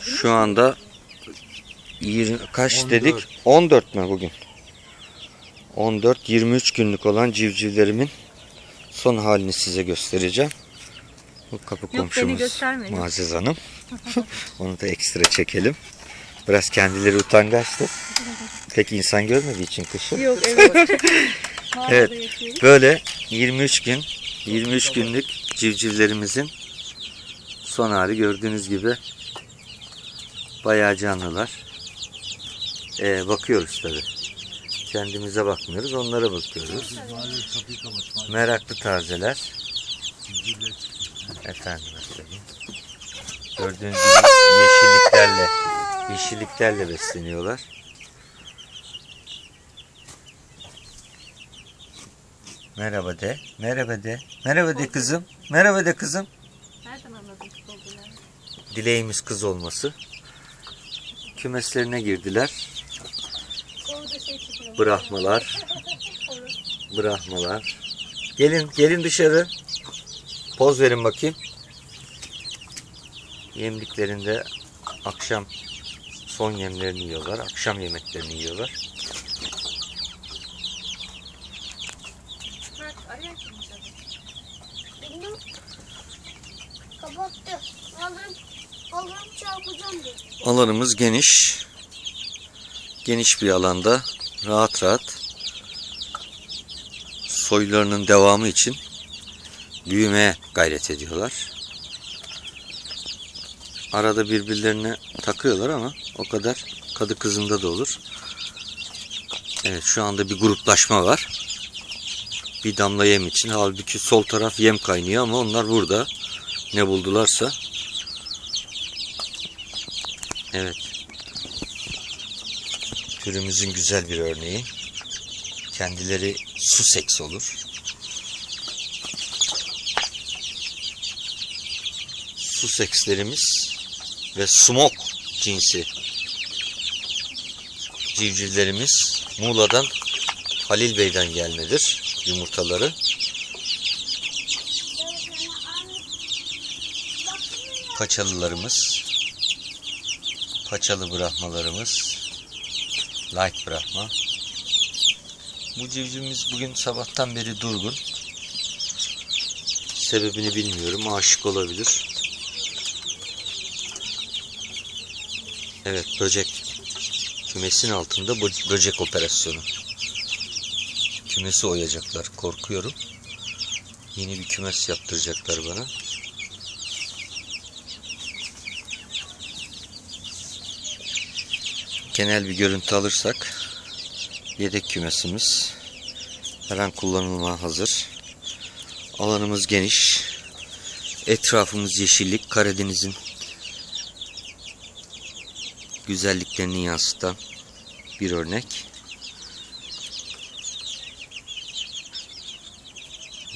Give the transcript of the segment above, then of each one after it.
Şu anda 20, kaç 14. dedik? 14 mü bugün? 14 23 günlük olan civcivlerimin son halini size göstereceğim. Bu kapı beni komşumuz. Muazzez Hanım. Onu da ekstra çekelim. Biraz kendileri utangaçtı. Pek insan görmediği için kışın. Yok evet. Evet. Böyle 23 gün 23 günlük civcivlerimizin son hali gördüğünüz gibi bayağı canlılar. Ee, bakıyoruz tabi. Kendimize bakmıyoruz, onlara bakıyoruz. Meraklı tazeler. Efendim söyleyeyim. Gördüğünüz gibi yeşilliklerle yeşilliklerle besleniyorlar. Merhaba de. Merhaba de. Merhaba de kızım. Merhaba de kızım. Nereden anladın kız olduğunu? Dileğimiz kız olması. Kümeslerine girdiler. Brahmalar. Brahmalar. Gelin, gelin dışarı. Poz verin bakayım. Yemliklerinde akşam son yemlerini yiyorlar. Akşam yemeklerini yiyorlar. Mert araya girmiş adam. Bunu kapattı. Dedi. Alanımız geniş. Geniş bir alanda rahat rahat soylarının devamı için büyümeye gayret ediyorlar. Arada birbirlerine takıyorlar ama o kadar kadı kızında da olur. Evet şu anda bir gruplaşma var. Bir damla yem için. Halbuki sol taraf yem kaynıyor ama onlar burada. Ne buldularsa. Evet. Türümüzün güzel bir örneği. Kendileri Sussex olur. Sussex'lerimiz ve Smoke cinsi civcivlerimiz Muğla'dan Halil Bey'den gelmedir yumurtaları. Paçalılarımız, paçalı bırakmalarımız, light bırakma. Bu civcivimiz bugün sabahtan beri durgun. Sebebini bilmiyorum. Aşık olabilir. Evet böcek. Kümesin altında bö- böcek operasyonu. Kümesi oyacaklar. Korkuyorum. Yeni bir kümes yaptıracaklar bana. Genel bir görüntü alırsak yedek kümesimiz her an kullanılmaya hazır. Alanımız geniş. Etrafımız yeşillik. Karadeniz'in güzelliklerini yansıtan bir örnek.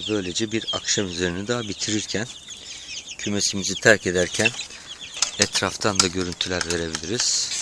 Böylece bir akşam üzerini daha bitirirken kümesimizi terk ederken etraftan da görüntüler verebiliriz.